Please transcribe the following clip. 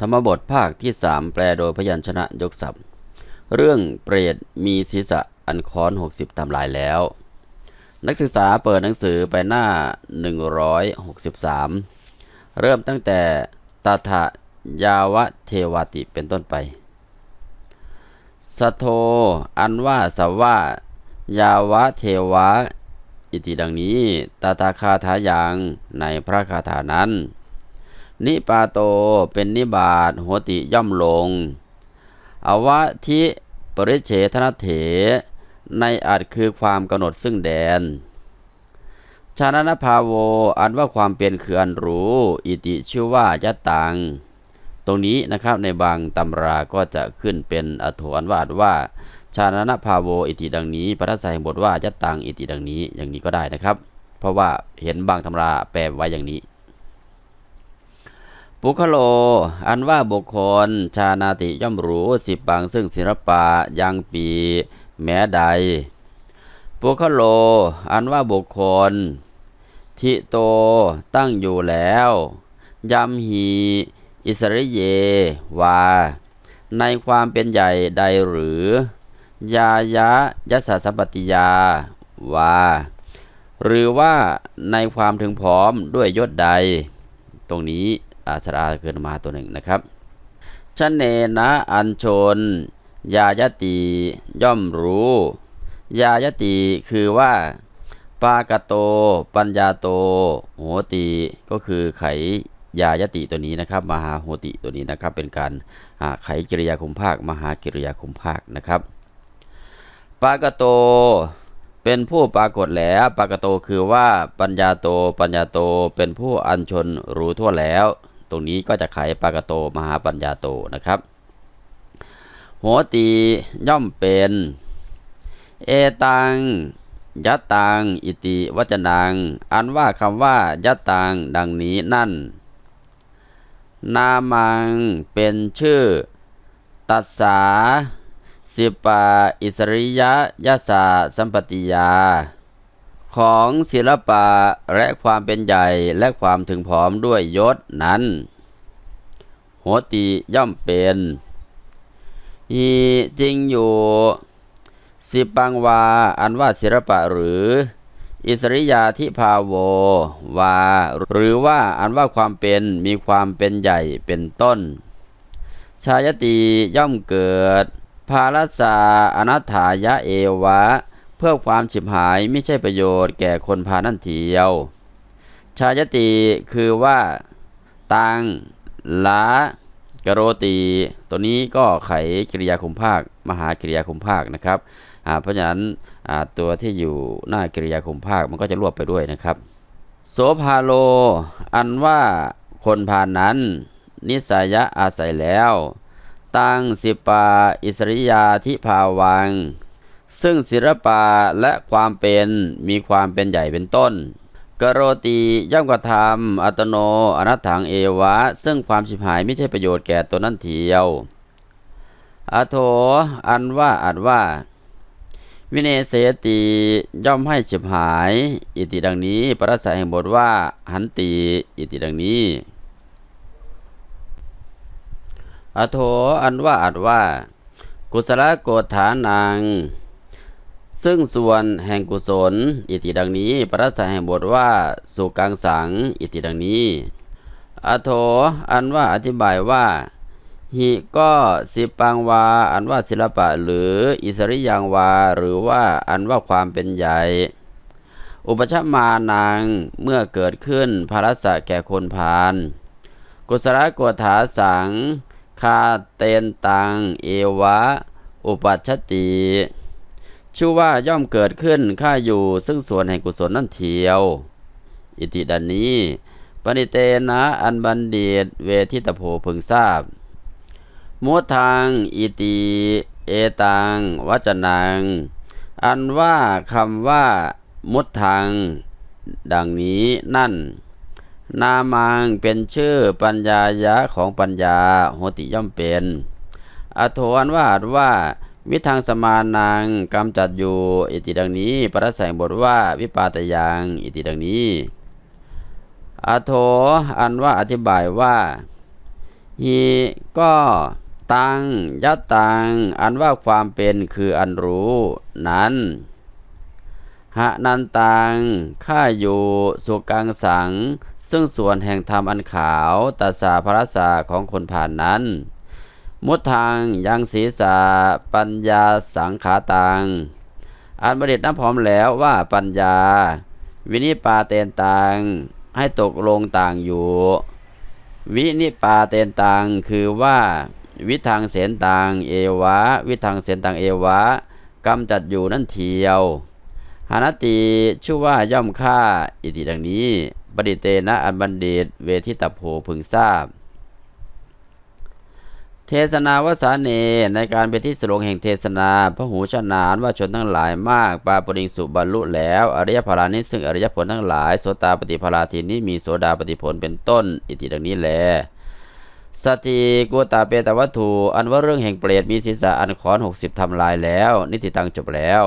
ธรรมบทภาคที่สามแปลโดยพยัญชนะยกศัพท์ เรื่องเปรตมีศีรษะอันค้อน 60ทำลายแล้ว นักศึกษาเปิดหนังสือไปหน้า 163 เริ่มตั้งแต่ตาถยาวะเทวาติเป็นต้นไปสโท อันว่าสว่ายาวะเทวะ อิติดังนี้ ตาตาคาถายังในพระคาถานั้น นิปาโตเป็นนิบาตโหติย่อมลง อวะทิปริเฉทนเถ ในอัดคือความกำหนดซึ่งแดน ชานะนภาโวอันว่าความเป็นคืออันรู้ อิติชื่อว่ายะตัง ตรงนี้นะครับในบางตำราก็จะขึ้นเป็นอโถอันว่าอัดว่าชานะนภาโวอิติดังนี้พระทัศน์แห่งบทว่ายะตังอิติดังนี้อย่างนี้ก็ได้นะครับ เพราะว่าเห็นบางตำราแปลไว้อย่างนี้ ปุคโล อันว่าบุคคล ชานาติย่อมรู้สิบบางซึ่งศิลปะยังปีแม้ใด ปุคโล อันว่าบุคคล ทิโตตั้งอยู่แล้วยำหีอิสริเยวา ในความเป็นใหญ่ใดหรือ ยายะยสสสัมปติยาวา หรือว่าในความถึงพร้อมด้วยยศใด ตรงนี้ อาสราเกินมาตัวหนึ่งนะครับชนเนนะอัญชน ยายติย่อมรู้ ยายติคือว่าปากโต ปัญญาโต โหติก็คือไขยายติตัวนี้นะครับ มหาโหติตัวนี้นะครับ เป็นการไขกิริยาคุมภาค มหากิริยาคุมภาคนะครับปากโต เป็นผู้ปรากฏแล้วปากโตคือว่าปัญญาโต ปัญญาโตเป็นผู้อัญชนรู้ทั่วแล้ว ตรงนี้ก็จะไขปากโตมหาปัญญาโตนะครับ โหติย่อมเป็น เอตังยัตตังอิติวจนัง อันว่าคำว่ายัตตังดังนี้นั่น นามังเป็นชื่อ ตัสสาสิปาอิสริยะยะสาสัมปติยา ของศิลปะและความเป็นใหญ่และความถึงพร้อมด้วยยศนั้นโหติย่อมเป็นฮีจริงอยู่สิปังวา อันว่าศิลปะหรือ อิสริยาทิพาโววา หรือว่าอันว่าความเป็นมีความเป็นใหญ่เป็นต้น ชายติย่อมเกิด ภาลสาอนัตถายะเอวะ เพื่อความฉิบหายไม่ใช่ประโยชน์แก่คนพานั่นเทียว ชายติคือว่าตังละกโรตี ตัวนี้ก็ไขกิริยาคุมภาค มหากิริยาคุมภาคนะครับ เพราะฉะนั้นตัวที่อยู่หน้ากิริยาคุมภาคมันก็จะรวบไปด้วยนะครับ โสภาโล อันว่าคนพานนั้น นิสัยะอาศัยแล้ว ตังสิปาอิสริยาทิภาวัง ซึ่งศิลปะและความเป็นมีความเป็นใหญ่เป็นต้นกโรตีย่อมกระทำอัตโนอนัตถังเอวะ ซึ่งความฉิบหายไม่ใช่ประโยชน์แก่ตัวนั้นเทียวอโถอันว่าอัดว่า วินเสติย่อมให้ฉิบหาย อิติดังนี้ ปรัสสะแห่งบทว่า หันตีอิติดังนี้อโถอันว่าอัดว่า กุศลโกฏฐานัง ซึ่งส่วนแห่งกุศล อิติดังนี้ ปรัสสะแห่งบทว่า สุกังสัง อิติดังนี้ อโถ อันว่าอธิบายว่า หิก็สิปังวา อันว่าศิลปะ หรืออิสริยังวา หรือว่าอันว่าความเป็นใหญ่ อุปชมานัง เมื่อเกิดขึ้นภารสะแก่คนพาน กุศลกฏฐาสัง คาเตนตัง เอวะ อุปัชติ ชื่อว่าย่อมเกิดขึ้นข้าอยู่ซึ่งส่วนแห่งกุศลนั่นเทียว อิติดันนี้ปณิเตนะอันบันเดตเวทิตโพพึงทราบมุทังอิติเอตังวัจนัง อันว่าคำว่า มุทัง ดังนี้นั่น นามังเป็นชื่อปัญญายะของปัญญาโหติย่อมเป็น อโถอันว่าอันว่า วิทางสมานังกำจัดอยู่อิติดังนี้ ปรัสแสงบทว่าวิปาตยังอิติดังนี้อโถอันว่าอธิบายว่าฮีก็ตังยัตตังอันว่าความเป็นคืออันรู้นั้นหะนันตังข้าอยู่สุกังสัง ซึ่งส่วนแห่งธรรมอันขาวตัสสาพระสาของคนผ่านนั้น มุดทางยังศีรษะปัญญาสังขาตังอันบดิตน้ำพร้อมแล้วว่าปัญญา วินิปาเตนตังให้ตกลงต่างอยู่ วินิปาเตนตังคือว่า วิทางเสนตังเอวะ วิทางเสนตังเอวะกำจัดอยู่นั่นเทียวหานติชื่อว่าย่อมฆ่าอิติดังนี้ปดิเตนะอันบัณฑิต เวทิตโพพึงทราบ เทศนาวสาเนในการเป็นที่สลงแห่งเทศนาพระหูชนานว่าชนทั้งหลายมากปาปริงสุบรรลุแล้ว อริยภารานี้ซึ่งอริยผลทั้งหลายโสตาปฏิภาราทีนี้มีโสดาปฏิผลเป็นต้น อิติดังนี้แลสติกุตาเปตวัตถุ อันว่าเรื่องแห่งเปรตมีศีรษะอันคอนหกสิบทำลายแล้ว นิติตังจบแล้ว